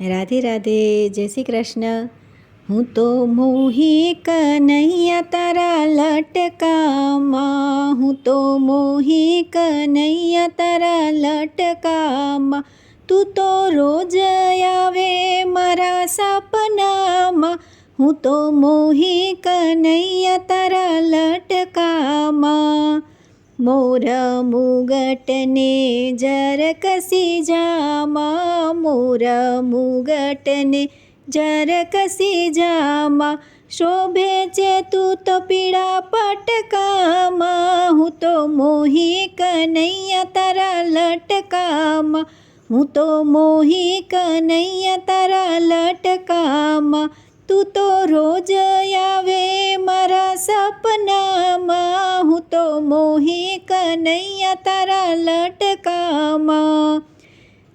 રાધે રાધે, જય શ્રી કૃષ્ણ. હું તો મોહી કનૈયા તારા લટકામાં. હું તો મોહી કનૈયા તારા લટકામાં. તું તો રોજ આવે મારા સપનામાં. હું તો મોહી કનૈયા તારા લટકામાં. મોર મુગટને જર કસી જામા મોર મુગટને જર કસી જામા શોભે છે તું તો પીડા પટકામાં હું તો મોહી કનૈયા તારા લટકામાં હું તો મોહી કનૈયા તારા લટકામાં તું તો રોજ મોહી કનૈયા તારા લટકામાં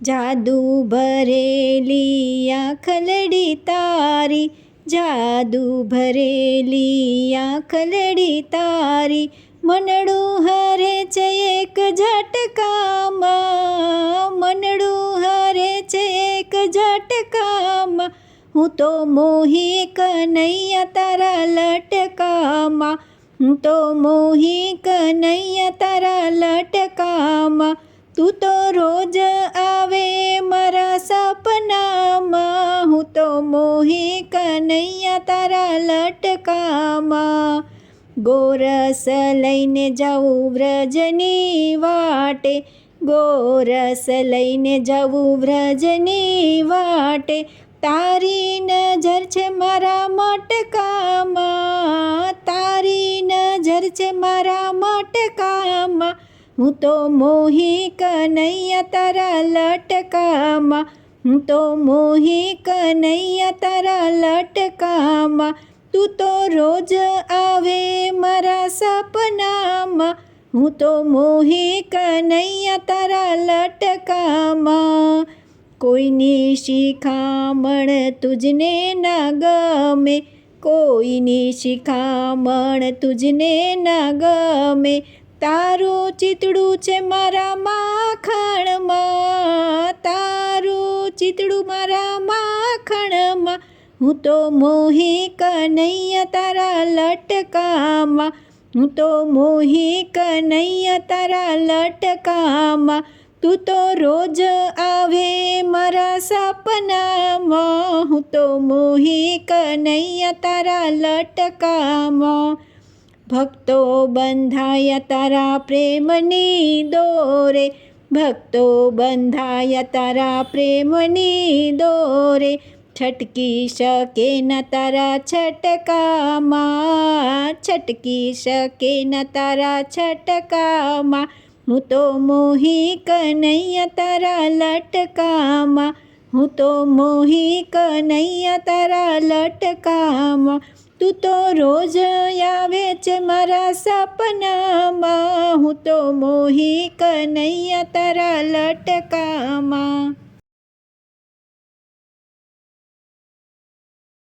જાદુ ભરેલી આંખલડી તારી, જાદુ ભરેલી આંખલડી તારી, મનડું હરે છે એક ઝટકામાં, મનડું હરે છે એક ઝટકામાં. હું તો મોહી કનૈયા તારા લટકામાં તો મોહી કનૈયા તારા લટકામાં, તું તો રોજ આવે મારા સપનામાં. હું તો મોહી કનૈયા તારા લટકામાં, ગોરસ લઈને જાઉં વ્રજની વાટે. ગોરસ લઈને જાઉં વ્રજની વાટે. તારી નજર છે મારા મટકામાં હું તો મોહી કનૈયા તારા લટકામાં, હું તો મોહી કનૈયા તારા લટકામાં, તું તો રોજ આવે મારા સપનામાં, હું તો મોહી કનૈયા તારા લટકામાં. કોઈની શિખામણ તુજને ના ગમે, કોઈની શિખામણ તુજને ના ગમે તારું ચિતડું છે મારા માખણમાં. તારું ચિતડું મારા માખણમાં. હું તો મોહી કનૈયા તારા લટકામાં. હું તો મોહી કનૈયા તારા લટકામાં. તું તો રોજ આવે મારા સપનામાં. હું તો મોહી કનૈયા તારા લટકામાં. ભક્તો બંધાયા તારા પ્રેમની દોરે. ભક્તો બંધાયા તારા પ્રેમની દોરે. છટકી શકે ન તારા છટકામાં. છટકી શકે ન તારા છટકામાં. હું તો મોહી કનૈયા તારા લટકામાં. હું તો મોહી કનૈયા તારા લટકામાં. તું તો રોજ આવે છે મારા સપનામાં. હું તો મોહી કનૈયા તારા લટકામાં.